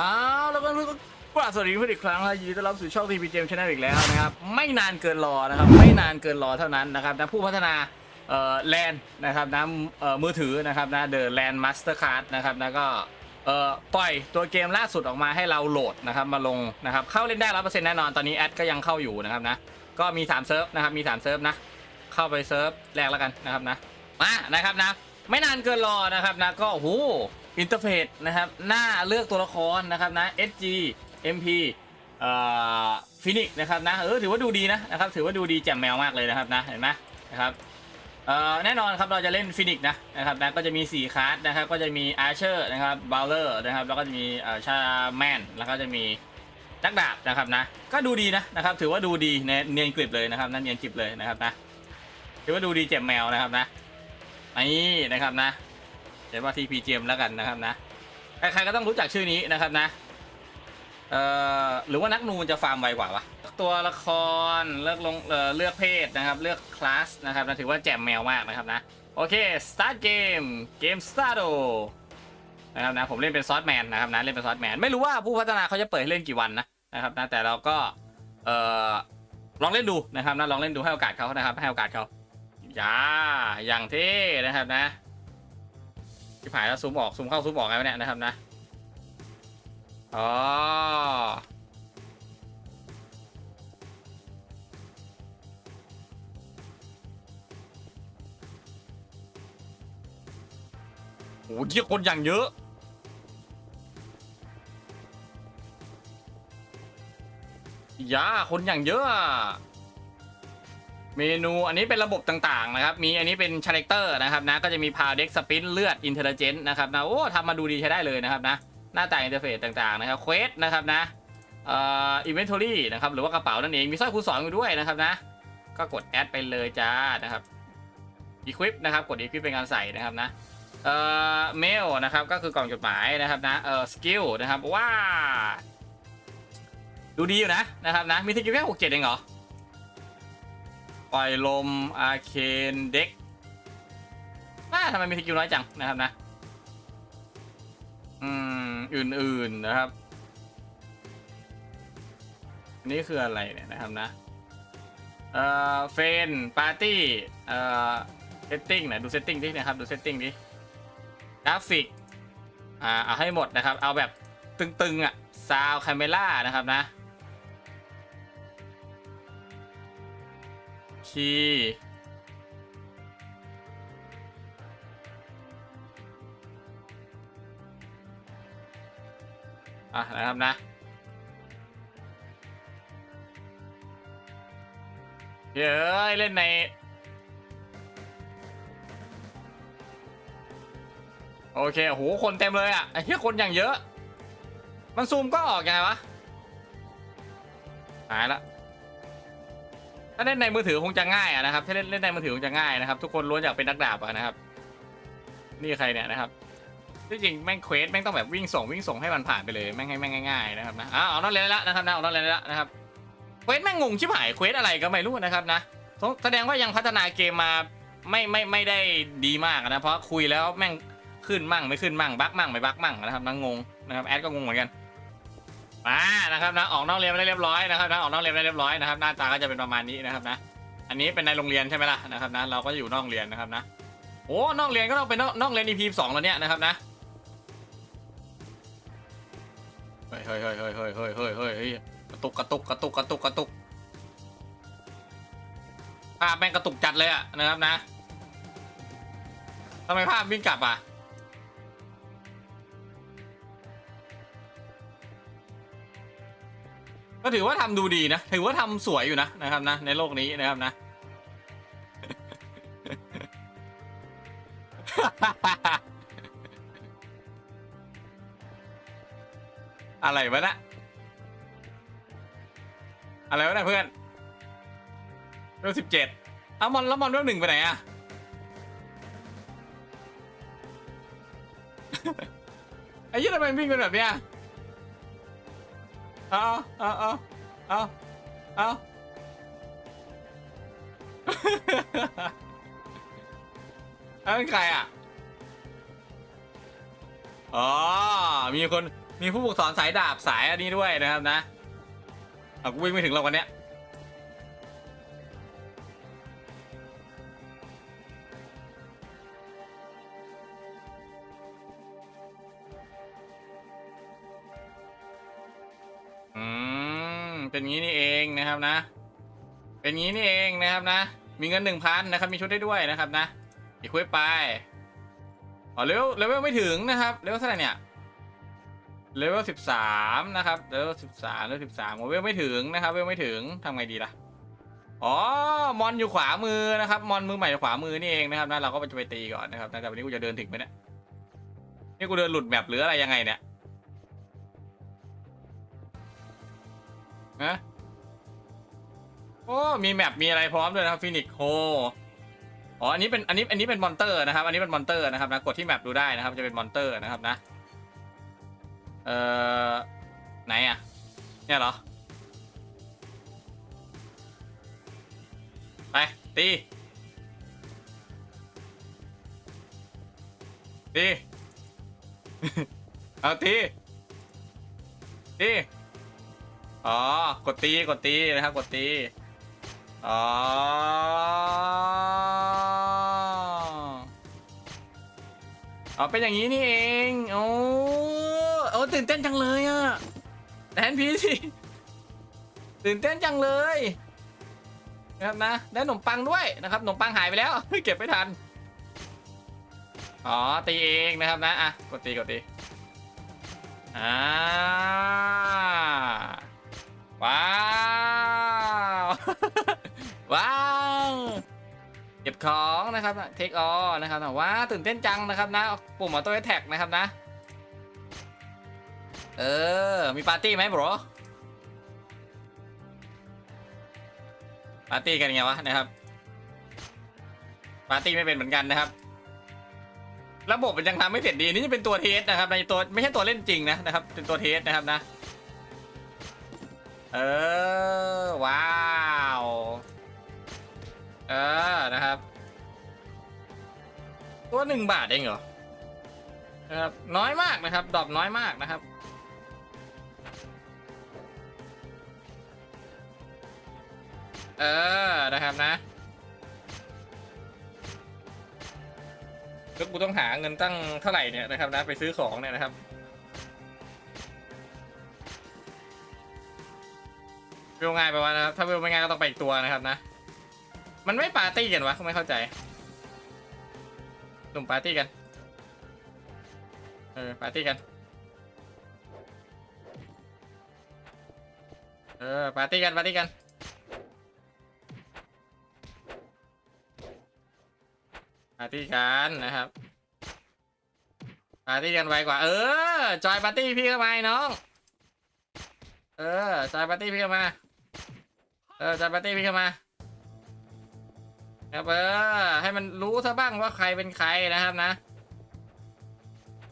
อ้าวแล้วก็เพื่อนก็กราบสวัสดีเพื่อนอีกครั้งนะยินดีต้อนรับสู่ช่องทีพีเจมชาแนลอีกแล้วนะครับ ไม่นานเกินรอนะครับ ไม่นานเกินรอเท่านั้นนะครับนะผู้พัฒนาเอ่อแลนนะครับนะเอ่อมือถือนะครับนะเดอะแลนด์มาสเตอร์คาร์ดนะครับนะก็เอ่อปล่อยตัวเกมล่าสุดออกมาให้เราโหลดนะครับมาลงนะครับเข้าเล่นได้ร้อยเปอร์เซ็นต์แน่นอนตอนนี้แอดก็ยังเข้าอยู่นะครับนะก็มี3เซิร์ฟนะครับมี3เซิร์ฟนะเข้าไปเซิร์ฟแรกแล้วกันนะครับนะมานะครับนะไม่นานเกินรอนะครับนะก็โอ้โห อินเทอร์เฟซนะครับ หน้าเลือกตัวละครนะครับนะ SG MP เอ่อฟินิกนะครับนะเออถือว่าดูดีนะนะครับถือว่าดูดีแจ่มแมวมากเลยนะครับนะเห็นไหมนะครับเอ่อแน่นอนครับเราจะเล่นฟินิกนะนะครับนะก็จะมี 4คลาสนะครับก็จะมีอาร์เชอร์นะครับบ w ลเลอร์นะครับแล้วก็จะมีเอ่อชาแมนแล้วก็จะมีนักดาบนะครับนะก็ดูดีนะนะครับถือว่าดูดีเนเนียนกริบเลยนะครับนั่นเนียนกริบเลยนะครับนะถือว่าดูดีแจ่มแมวนะครับนะนี่นะครับนะ เรียกว่า TPGM แล้วกันนะครับนะ ใครๆก็ต้องรู้จักชื่อนี้นะครับนะ เอ่อ หรือว่านักนูนจะฟาร์มไวกว่าวะ ตัวละครเลือกลงเอ่อเลือกเพศนะครับ เลือกคลาสนะครับนะถือว่าแจ่มแมวมากนะครับนะ โอเค start game เกม start นะครับนะผมเล่นเป็นซอสแมนนะครับนะเล่นเป็นซอสแมนไม่รู้ว่าผู้พัฒนาเขาจะเปิดให้เล่นกี่วันนะนะครับนะแต่เราก็เอ่อลองเล่นดูนะครับนะลองเล่นดูให้โอกาสเขานะครับให้โอกาสเขาอย่าอย่างเท่นะครับนะ ที่ผ่านแล้วซูมออกซูมเข้าซูมออกไงวะเนี่ยนะครับนะอ๋อโอ้โหเยี่คนอย่างเยอะยาคนอย่างเยอะอะ เมนูอันนี้เป็นระบบต่างๆนะครับ มีอันนี้เป็นชาแรคเตอร์นะครับนะ ก็จะมีพาวเด็กสปินเลือดอินเทลเจนต์นะครับนะ โอ้ทำมาดูดีใช้ได้เลยนะครับนะ หน้าตาอินเทอร์เฟซต่างๆนะครับเควสนะครับนะเอ่ออินเวนทอรี่นะครับ หรือว่ากระเป๋านั่นเอง มีสร้อยคูณสองอยู่ด้วยนะครับนะ ก็กดแอดไปเลยจ้านะครับอีควิปนะครับ กดอีควิปเป็นการใส่นะครับนะ เอ่อเมลนะครับก็คือกล่องจดหมายนะครับนะ เอ่อสกิลนะครับว้าดูดีอยู่นะนะครับนะ มีสกิลแค่หกเจ็ดเองเหรอ ปล่อยลมอาเคนเด็กน่าทำไมมีสกิลน้อยจังนะครับนะ อืม อื่นๆนะครับนนี่คืออะไรเนี่ยนะครับนะ เอ่อ เฟนปาร์ตี้ เอ่อ เซตติ้งไหนดูเซตติ้งดินะครับ ดูเซตติ้งดิกราฟิก อ่า เอาให้หมดนะครับ เอาแบบตึงๆ อะ ซาวคาเมล่านะครับนะ ชีอะนะครับนะเดี๋ยวเล่นในโอเคโอ้โหคนเต็มเลยอะไอ้เหี้ยคนอย่างเยอะ มันซูมก็ออกยังไงวะหายละาเล่นในมือถือคงจะง่ายอะนะครับ ถ้าเล่นเล่นในมือถือคงจะง่ายนะครับ ทุกคนล้วนอยากเป็นนักดาบอะนะครับ นี่ใครเนี่ยนะครับที่จริงแม่งเควสแม่งต้องแบบวิ่งส่งวิ่งส่งให้มันผ่านไปเลยแม่งให้แม่งง่ายๆนะครับนะอ้าวเอานอกเรียนล้วนะครับนะเอานอกเรียนล้วนะครับเควสแม่งงงชิบหายเควสอะไรก็ไม่รู้นะครับนะแสดงว่ายังพัฒนาเกมมาไม่ไม่ไม่ได้ดีมากนะเพราะคุยแล้วแม่งขึ้นมั่งไม่ขึ้นมั่งบั๊กมั่งไม่บั๊กมั่งนะครับนะงงนะครับแอดก็งงเหมือนกัน มานะครับนะออกนอกเรียนไปได้เรียบร้อยนะครับนะออกนอกเรียนไปได้เรียบร้อยนะครับหน้าตาก็จะเป็นประมาณนี้นะครับนะ อันนี้เป็นในโรงเรียนใช่ไหมล่ะนะครับนะเราก็อยู่นอกเรียนนะครับนะโอ้นอกเรียนก็ต้องเป็นนอกนอกเรียน EP สองแล้วเนี่ยนะครับนะเฮ้ยเฮ้ยเฮ้ยเฮ้ยเฮ้ยเฮ้ยเฮ้ยเฮ้ยเฮ้ยกระตุกกระตุกกระตุกกระตุกกระตุกภาพแม่งกระตุกจัดเลยอะนะครับนะทำไมภาพวิ่งกลับอะ ก็ถือว่าทำดูดีนะ ถือว่าทำสวยอยู่นะนะครับนะ ในโลกนี้นะครับนะ อะไรวะนะอะไรวะนะเพื่อนเรื่องสิบเจ็ดเอามอนแล้วมอนเรื่องหนึ่งไปไหนอะไอ้ยี่ทำไมวิ่งเป็นแบบเนี้ย เอาเอาเอาเอาเอาเอาเป็นใครอะ อ๋อ มีคน มีผู้ฝึกสอนสายดาบสายอันนี้ด้วยนะครับนะ เอากูวิ่งไม่ถึงเราวันเนี้ย เป็นงี้นี่เองนะครับนะ เป็นงี้นี่เองนะครับนะ มีเงินหนึ่งพันนะครับ มีชุดได้ด้วยนะครับนะอีกคุยไปอ๋อเลเวลเลเวลไม่ถึงนะครับเลเวลเท่าไหร่เนี่ยเลเวลสิบสามนะครับเลเวลสิบสามเลเวลสิบสามเลเวลไม่ถึงนะครับเลเวลไม่ถึงทำไงดีล่ะอ๋อ มอนอยู่ขวามือนะครับ มอนมือใหม่ขวามือนี่เองนะครับนะเราก็จะไปตีก่อนนะครับแต่วันนี้กูจะเดินถึงไหมเนี่ย นี่กูเดินหลุดแบบหรืออะไรยังไงเนี่ย ฮะโอ้มีแมปมีอะไรพร้อมด้วยนะครับฟินิกโฮอ๋ออันนี้เป็นอันนี้อันนี้เป็นมอนเตอร์นะครับ อันนี้เป็นมอนเตอร์นะครับนะกดที่แมปดูได้นะครับจะเป็นมอนเตอร์นะครับนะเอ่อไหนอะเนี่ยเหรอไปตีตีเอาตีตี อ๋อ กดตี กดตีนะครับ กดตี อ๋อ อ๋อ เป็นอย่างนี้นี่เอง โอ้โอ้ตื่นเต้นจังเลยอะแดนพีสิ ตื่นเต้นจังเลยนะครับนะ ได้ขนมปังด้วยนะครับขนมปังหายไปแล้ว เก็บไม่ทัน อ๋อ ตีเองนะครับนะ อะ กดตี กดตี อ่า ว้าว ว้าว เก็บของนะครับเทคออนะครับว้าวตื่นเต้นจังนะครับนะปุ่มออโต้แท็กนะครับนะ เออ มีปาร์ตี้ไหมบรอปาร์ตี้กันยังไงวะนะครับ ปาร์ตี้ไม่เป็นเหมือนกันนะครับ ระบบมันยังทำไม่เสร็จดีนี่จะเป็นตัวเทสนะครับในตัวไม่ใช่ตัวเล่นจริงนะนะครับ เป็นตัวเทสนะครับนะ เออ ว้าว เออ นะครับ ตัวหนึ่งบาทเองเหรอนะครับน้อยมากนะครับ ดอปน้อยมากนะครับ เออ นะครับนะก็กูต้องหาเงินตั้งเท่าไหร่เนี่ยนะครับนะ ไปซื้อของเนี่ยนะครับ เวง่ายไปวะนะครับถ้าเวไม่ง่ายก็ต้องไปอีกตัวนะครับนะ มันไม่ปาร์ตี้กันวะไม่เข้าใจหนุ่มปาร์ตี้กันเออปาร์ตี้กันเออปาร์ตี้กันปาร์ตี้กันปาร์ตี้กันนะครับปาร์ตี้กันไวกว่า เออจอยปาร์ตี้พี่เข้ามาน้อง เออจอยปาร์ตี้พี่เข้ามา เออจอยปาร์ตี้พี่เข้ามาครับเออให้มันรู้ซะบ้างว่าใครเป็นใครนะครับนะ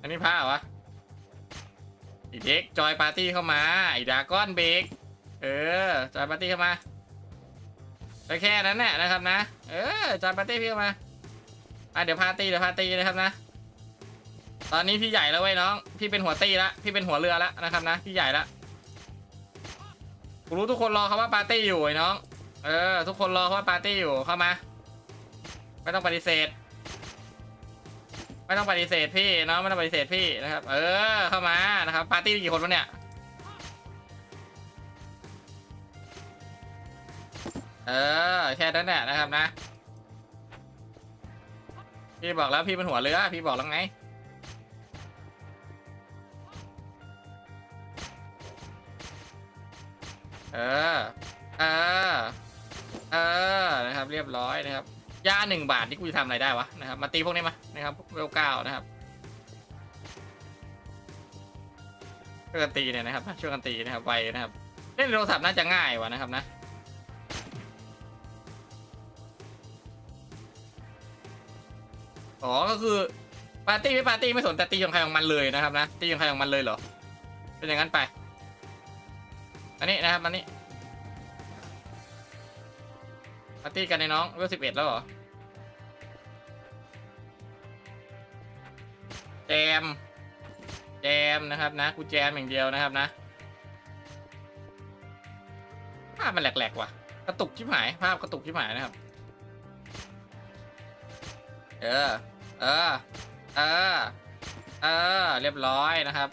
อันนี้พระเหรอวะอีเด็กจอยปาร์ตี้เข้ามาไอ้ดาก้อนเบรกเออจอยปาร์ตี้เข้ามาก็แค่นั้นแหละนะครับนะ เออจอยปาร์ตี้พี่เข้ามาอะเดี๋ยวพาตีเดี๋ยวพาตีนะครับนะ ตอนนี้พี่ใหญ่แล้วเว้ยน้อง พี่เป็นหัวตีละพี่เป็นหัวเรือแล้วนะครับนะ พี่ใหญ่ละ กูรู้ทุกคนรอคำว่าปาร์ตี้อยู่ไอ้น้อง เออ ทุกคนรอคำว่าปาร์ตี้อยู่เข้ามา ไม่ต้องปฏิเสธ ไม่ต้องปฏิเสธพี่น้องไม่ต้องปฏิเสธพี่นะครับ เออเข้ามานะครับปาร์ตี้กี่คนวะเนี่ยเออแค่นั้นแหละนะครับนะ พี่บอกแล้วพี่เป็นหัวเรือพี่บอกแล้วไง เออเออเออนะครับ เรียบร้อยนะครับยาหนึ่งบาทที่กูจะทำอะไรได้วะนะครับมาตีพวกนี้มานะครับเวลเก้านะครับช่วยกันตีเนี่ยนะครับช่วยกันตีนะครับไวนะครับเล่นโทรศัพท์น่าจะง่ายวะนะครับนะอ๋อก็คือปาร์ตี้ไม่ปาร์ตี้ไม่สนแต่ตีของใครของมันเลยนะครับนะตีของใครของมันเลยเหรอเป็นอย่างนั้นไป อันนี้นะครับอันนี้ปาร์ตี้กันในน้องเวลสิบเอ็ดแล้วเหรอแจมแจแจมนะครับนะกูแจมอย่างเดียวนะครับนะภาพมันแหลกๆว่ะ กระตุกชิบหาย ภาพกระตุกชิบหายนะครับ เออ เออ เออ เออ เรียบร้อยนะครับ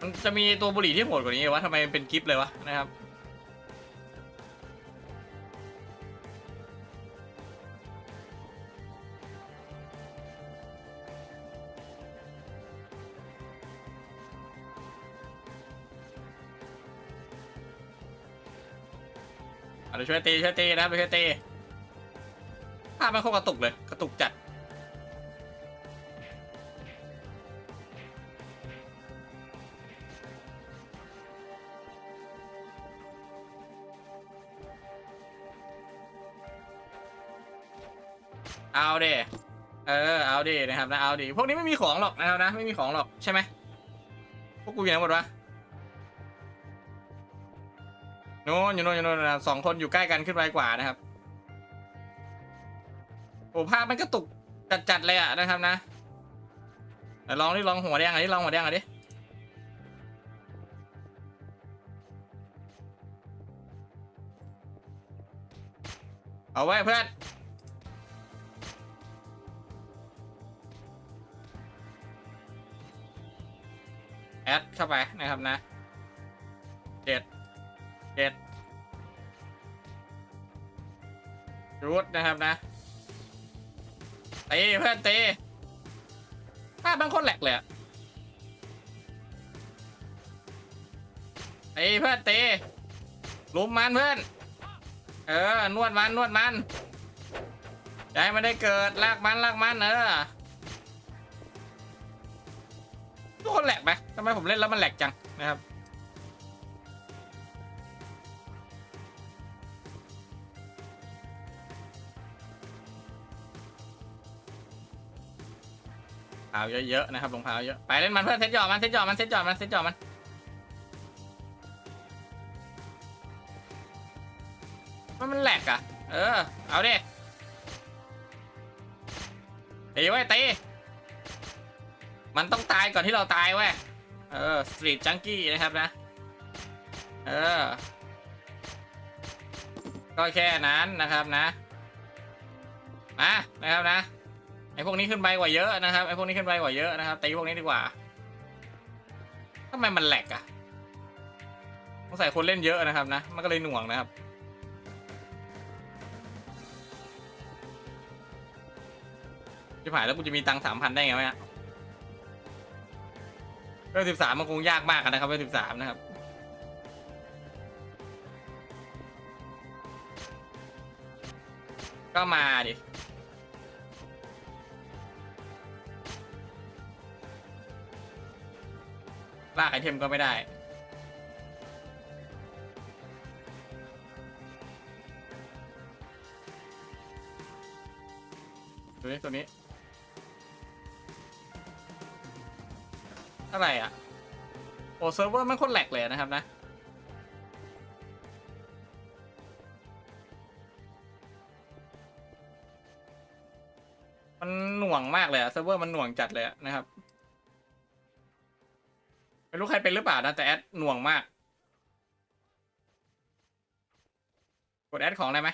มันจะมีตัวบุหรี่ที่โหดกว่านี้วะทำไมมันเป็นกิฟต์เลยวะนะครับเดี๋ยวช่วยตีช่วยตีนะครับเดี๋ยวช่วยตีภาพมันโคตรกระตุกเลย กระตุกจัด เอาเดเออเอาเดนะครับนะเอาดิพวกนี้ไม่มีของหรอกนะครับนะ ไม่มีของหรอกใช่ไหมพวกกูอยู่ไหนหมดวะโน่นอยู่โน่นอยู่โน่นนะสองคนอยู่ใกล้กันขึ้นไปกว่านะครับโอ้ภาพมันกระตุกจัดๆเลยอะนะครับนะลองดิลองหัวแดงอะดิลองหัวแดงอะดิเอาไว้เพื่อน แอดเข้าไปนะครับนะเจ็ดเจ็ดรูดนะครับนะตีเพื่อนตีภาพมันโคตรแหลกเลยอะตีเพื่อนตีลุมมันเพื่อน เออ นวดมันนวดมันอย่าให้มันได้เกิดลากมันลากมันเออ ทุกคนแหลกไหมทำไมผมเล่นแล้วมันแหลกจังนะครับเท้าเยอะๆนะครับรองเท้าเยอะ ไปเล่นมันเพื่อนเซ็ตจอมันเซ็ตจอมันเซ็ตจอมันเซ็ตจอมัน มันมันแหลกอะ เออ เอาดิตีไว้ตี มันต้องตายก่อนที่เราตายเว้ย เออสตรีทจังกี้นะครับนะ เออ ก็แค่นั้นนะครับนะ มานะครับนะ ไอพวกนี้ขึ้นไปกว่าเยอะนะครับ ไอพวกนี้ขึ้นไปกว่าเยอะนะครับตีพวกนี้ดีกว่าทำไมมันแหลกอะสงสัยคนเล่นเยอะนะครับนะ มันก็เลยหน่วงนะครับที่ผ่านแล้วกูจะมีตังค์สามพันได้ไงวะเนี่ย เรื่องสิบสามมันคงยากมากอะนะครับเรื่องสิบสามนะครับ ก็มาดิ ลากไอเทมก็ไม่ได้ ตัวนี้ตัวนี้ อะไรอะ โอ้เซิร์ฟเวอร์มันโคตรแหลกเลยนะครับนะ มันหน่วงมากเลยอะเซิร์ฟเวอร์มันหน่วงจัดเลยอะนะครับ ไม่รู้ใครเป็นหรือเปล่านะแต่แอดหน่วงมาก กดแอดของได้ไหม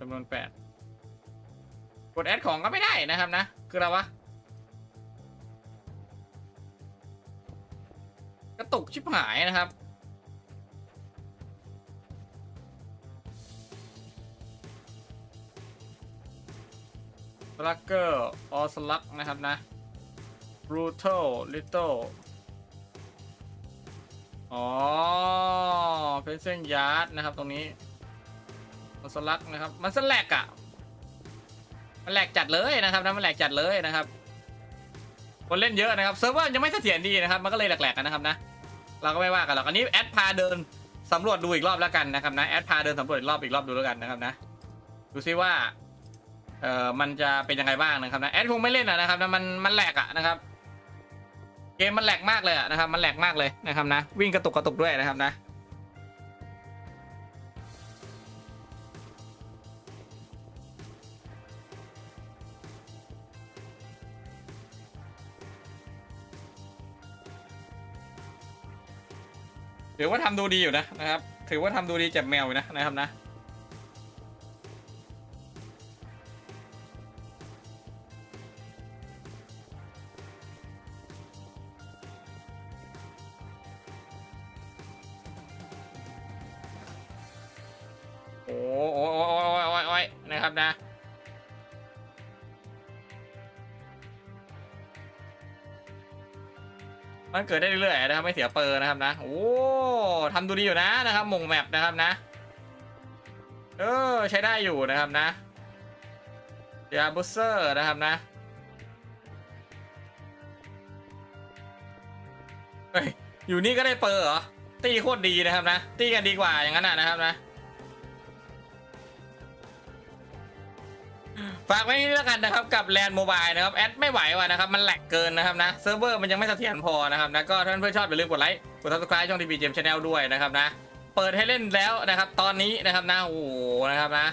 จำนวนแปด กดแอดของก็ไม่ได้นะครับนะ คืออะไรวะ กระตุกชิบหายนะครับ สลักเกอร์ออสลักนะครับนะ brutal little อ๋อ เป็นเส้นยาร์ดนะครับตรงนี้ออสลักนะครับ มันสแลกอะ มันแหลกจัดเลยนะครับนะมันแหลกจัดเลยนะครับคนเล่นเยอะนะครับเซิร์ฟเวอร์ยังไม่เสถียรดีนะครับ มันก็เลยแหลกๆกันนะครับนะ เราก็ไม่ว่ากันหรอกอันนี้แอดพาเดินสำรวจดูอีกรอบแล้วกันนะครับนะแอดพาเดินสำรวจอีกรอบอีกรอบดูแล้วกันนะครับนะดูซิว่าเอ่อมันจะเป็นยังไงบ้างนะครับนะแอดคงไม่เล่นอะนะครับนะมันมันแหลกอะนะครับ เกมมันแหลกมากเลยอะนะครับ มันแหลกมากเลยนะครับนะ วิ่งกระตุกกระตุกด้วยนะครับนะ ถือว่าทำดูดีอยู่นะนะครับ ถือว่าทำดูดีจ็บแมวอยู่นะนะครับนะโอ้โอ้โอ้โอ้โอ้โอ้โอ้ยนะครับนะ มันเกิดได้เรื่อยๆนะครับไม่เสียเปอร์นะครับนะ โอ้ทำดูดีอยู่นะนะครับมงแมปนะครับนะ เออใช้ได้อยู่นะครับนะยาบูสเซอร์นะครับนะเฮ้ยอยู่นี่ก็ได้เปอร์เหรอตีโคตรดีนะครับนะ ตีกันดีกว่าอย่างนั้นนะนะครับนะ ฝากไว้นี่แล้วกันนะครับกับแลนด์โมบายนะครับแอดไม่ไหวว่ะนะครับมันแหลกเกินนะครับนะเซิร์ฟเวอร์มันยังไม่เสถียรพอนะครับนะก็ท่านเพื่อนชอบอย่าลืมกดไลค์กดซับสไครต์ช่องทีวีเจมชาแนลด้วยนะครับนะเปิดให้เล่นแล้วนะครับตอนนี้นะครับนะโอ้โหนะครับนะ